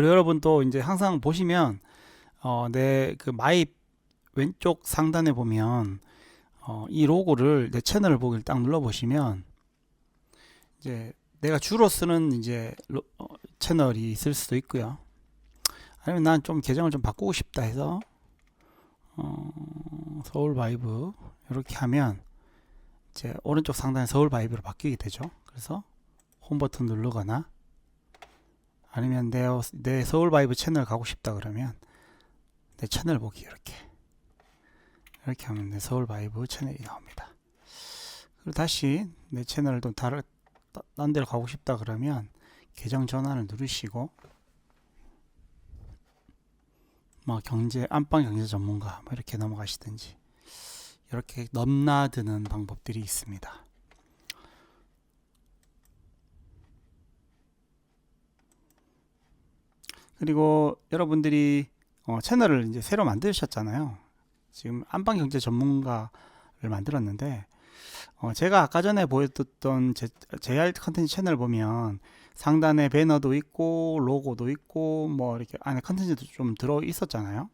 그리고 여러분 또 이제 항상 보시면 어, 내 그 마이 왼쪽 상단에 보면 어, 이 로고를 내 채널을 보기를 딱 눌러 보시면 이제 내가 주로 쓰는 이제 로- 어, 채널이 있을 수도 있고요. 아니면 난 좀 계정을 좀 바꾸고 싶다 해서 어, 서울 바이브 이렇게 하면 이제 오른쪽 상단에 서울 바이브로 바뀌게 되죠. 그래서 홈 버튼 누르거나 아니면 내, 내 서울 바이브 채널 가고 싶다 그러면 내 채널 보기 이렇게 이렇게 하면 내 서울 바이브 채널이 나옵니다. 그리고 다시 내 채널을 또 다른 따- 딴 데로 가고 싶다 그러면 계정 전환을 누르시고 뭐 경제 안방 경제 전문가 뭐 이렇게 넘어가시든지 이렇게 넘나드는 방법들이 있습니다. 그리고 여러분들이 어, 채널을 이제 새로 만드셨잖아요. 지금 안방 경제 전문가를 만들었는데 어, 제가 아까 전에 보여줬던 제, JR 컨텐츠 채널 보면 상단에 배너도 있고 로고도 있고 뭐 이렇게 안에 컨텐츠도 좀 들어 있었잖아요.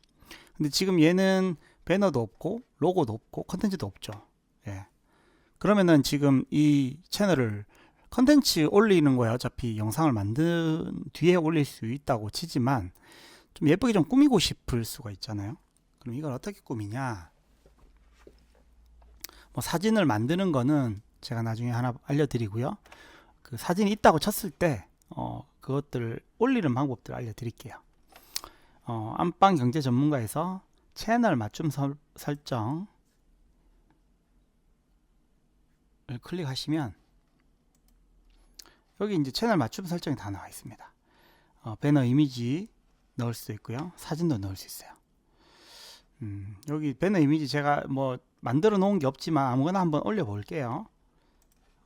근데 지금 얘는 배너도 없고 로고도 없고 컨텐츠도 없죠. 예. 그러면은 지금 이 채널을 컨텐츠 올리는 거야 어차피 영상을 만든 뒤에 올릴 수 있다고 치지만 좀 예쁘게 좀 꾸미고 싶을 수가 있잖아요. 그럼 이걸 어떻게 꾸미냐? 뭐 사진을 만드는 거는 제가 나중에 하나 알려드리고요. 그 사진이 있다고 쳤을 때 어, 그것들을 올리는 방법들 을 알려드릴게요. 어, 안방 경제 전문가에서 채널 맞춤 설, 설정 을 클릭하시면 여기 이제 채널 맞춤 설정이 다 나와 있습니다. 어, 배너 이미지 넣을 수 있고요. 사진도 넣을 수 있어요. 음, 여기 배너 이미지 제가 뭐 만들어 놓은 게 없지만 아무거나 한번 올려 볼게요.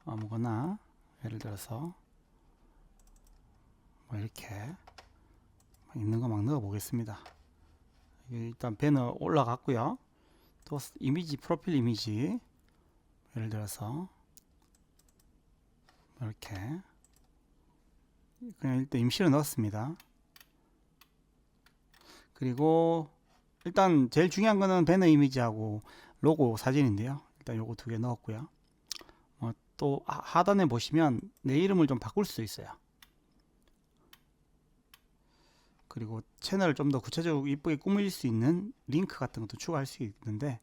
아무거나 예를 들어서 뭐 이렇게 있는 거 막 넣어 보겠습니다. 일단 배너 올라갔고요. 또 이미지 프로필 이미지 예를 들어서 이렇게 그냥 일단 임시로 넣었습니다. 그리고 일단 제일 중요한 거는 배너 이미지하고 로고 사진인데요. 일단 요거 두 개 넣었고요. 어, 또 하- 하단에 보시면 내 이름을 좀 바꿀 수 있어요. 그리고 채널을 좀 더 구체적으로 이쁘게 꾸밀 수 있는 링크 같은 것도 추가할 수 있는데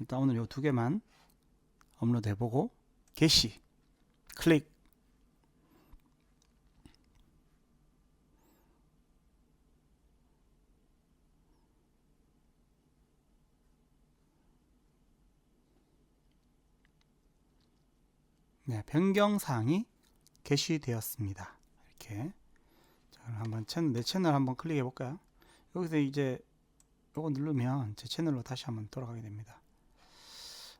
일단 오늘 요 두 개만 업로드 해보고 게시 클릭 네, 변경 사항이 게시되었습니다. 이렇게 자, 그럼 한번 채널 내 채널 한번 클릭해 볼까요? 여기서 이제 요거 누르면 제 채널로 다시 한번 돌아가게 됩니다.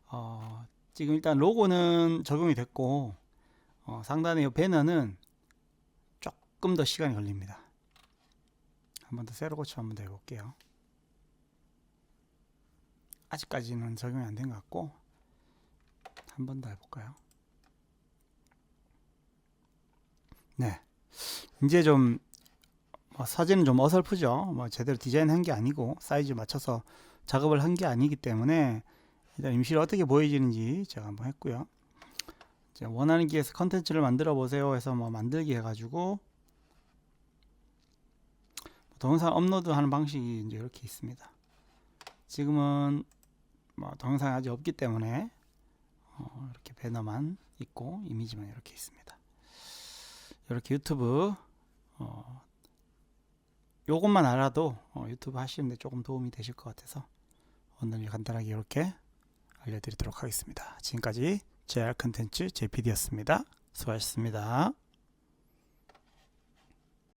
어, 지금 일단 로고는 적용이 됐고 어, 상단의 이 배너는 조금 더 시간이 걸립니다. 한 번 더 새로 고쳐 한번 더 해볼게요. 아직까지는 적용이 안 된 것 같고 한 번 더 해볼까요? 네, 이제 좀 어, 사진은 좀 어설프죠. 뭐 제대로 디자인한 게 아니고 사이즈 맞춰서 작업을 한 게 아니기 때문에 일단 임시로 어떻게 보여지는지 제가 한번 했고요. 원하는 기에서 컨텐츠를 만들어 보세요 해서 뭐 만들기 해가지고 동영상 업로드하는 방식이 이제 이렇게 있습니다. 지금은 뭐 동영상이 아직 없기 때문에 어, 이렇게 배너만 있고 이미지만 이렇게 있습니다. 이렇게 유튜브 어, 요것만 알아도 어, 유튜브 하시는데 조금 도움이 되실 것 같아서 오늘 간단하게 이렇게 알려드리도록 하겠습니다. 지금까지 JR 컨텐츠 JPD였습니다. 수고하셨습니다.